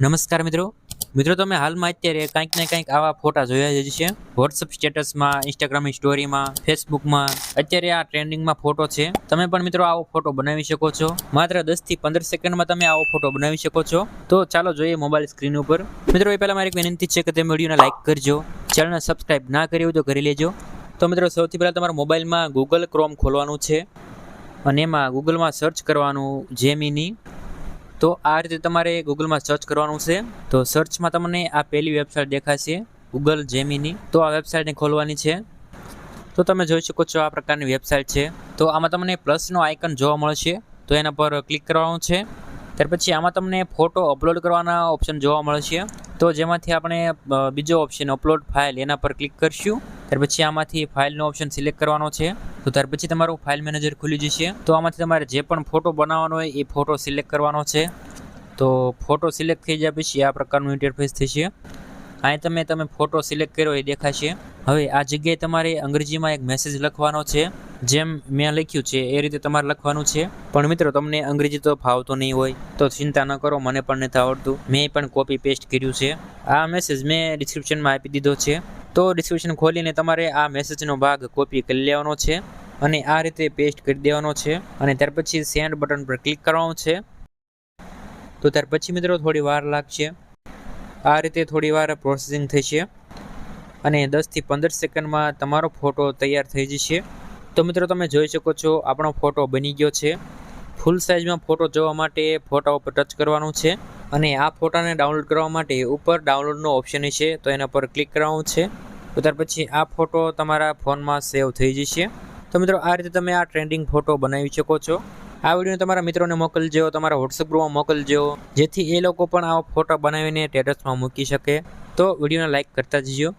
નમસ્કાર મિત્રો. મિત્રો, તમે હાલમાં અત્યારે કંઈક ને કંઈક આવા ફોટા જોયા જ છે વોટ્સઅપ સ્ટેટસમાં ઇન્સ્ટાગ્રામની સ્ટોરીમાં ફેસબુકમાં અત્યારે આ ટ્રેન્ડિંગમાં ફોટો છે. તમે પણ મિત્રો આવો ફોટો બનાવી શકો છો. માત્ર દસથી પંદર સેકન્ડમાં તમે આવો ફોટો બનાવી શકો છો. તો ચાલો જોઈએ મોબાઈલ સ્ક્રીન ઉપર. મિત્રો, એ પહેલાં મારી એક વિનંતી છે કે તમે વિડીયોને લાઇક કરજો. ચેનલને સબસ્ક્રાઇબ ના કરી હોય તો કરી લેજો. તો મિત્રો, સૌથી પહેલાં તમારા મોબાઈલમાં ગૂગલ ક્રોમ ખોલવાનું છે. અને એમાં ગૂગલમાં સર્ચ કરવાનું જેમિની તો આ રીતે તમારે ગૂગલમાં સર્ચ કરવાનું છે. તો સર્ચમાં તમને આ પહેલી વેબસાઇટ દેખાશે, ગૂગલ જેમિની. તો આ વેબસાઇટને ખોલવાની છે. તો તમે જોઈ શકો છો આ પ્રકારની વેબસાઇટ છે. તો આમાં તમને પ્લસનો આઇકન જોવા મળશે. તો એના પર ક્લિક કરવાનું છે. ત્યાર પછી આમાં તમને ફોટો અપલોડ કરવાના ઓપ્શન જોવા મળશે. તો જેમાંથી આપણે બીજો ઓપ્શન અપલોડ ફાઇલ એના પર ક્લિક કરીશું. ત્યાર પછી આમાંથી ફાઇલનો ઓપ્શન સિલેક્ટ કરવાનો છે. તો ત્યાર પછી તમારું ફાઇલ મેનેજર ખુલી જશે. તો આમાંથી તમારે જે પણ ફોટો બનાવવાનો હોય એ ફોટો સિલેક્ટ કરવાનો છે. તો ફોટો સિલેક્ટ થઈ જાય પછી આ પ્રકારનું ઇન્ટરફેસ થશે. અહીં તમે તમે ફોટો સિલેક્ટ કર્યો એ દેખાશે. હવે આ જગ્યાએ તમારે અંગ્રેજીમાં એક મેસેજ લખવાનો છે. જેમ મેં લખ્યું છે એ રીતે તમારે લખવાનું છે. પણ મિત્રો, તમને અંગ્રેજી તો ફાવતો નહીં હોય, તો ચિંતા ન કરો, મને પણ નથી આવડતું. મેં પણ કોપી પેસ્ટ કર્યું છે. આ મેસેજ મેં ડિસ્ક્રિપ્શનમાં આપી દીધો છે. તો ડિસ્ક્રિપ્શન ખોલીને તમારે આ મેસેજનો ભાગ કોપી કરી લેવાનો છે અને આ રીતે પેસ્ટ કરી દેવાનો છે. અને ત્યાર પછી સેન્ડ બટન પર ક્લિક કરવાનું છે. તો ત્યાર પછી મિત્રો થોડી વાર લાગશે. આ રીતે થોડી વાર પ્રોસેસિંગ થશે અને દસથી પંદર સેકન્ડમાં તમારો ફોટો તૈયાર થઈ જશે. તો મિત્રો તમે જોઈ શકો છો આપણો ફોટો બની ગયો છે. ફૂલ સાઇઝમાં ફોટો જોવા માટે ફોટા ઉપર ટચ કરવાનું છે. અને આ ફોટાને ડાઉનલોડ કરવા માટે ઉપર ડાઉનલોડનો ઓપ્શન છે, તો એના પર ક્લિક કરવાનું છે. તો ત્યાર પછી આ ફોટો તમારા ફોનમાં સેવ થઈ જશે. તો મિત્રો, આ રીતે તમે આ ટ્રેન્ડિંગ ફોટો બનાવી શકો છો. આ વીડિયો તમારા મિત્રોને મોકલજો, તમારા વોટ્સઅપ ગ્રુપમાં મોકલજો, જેથી એ લોકો પણ આવા ફોટો બનાવીને સ્ટેટસમાં મૂકી શકે. તો વિડીયોને લાઇક કરતા જજો.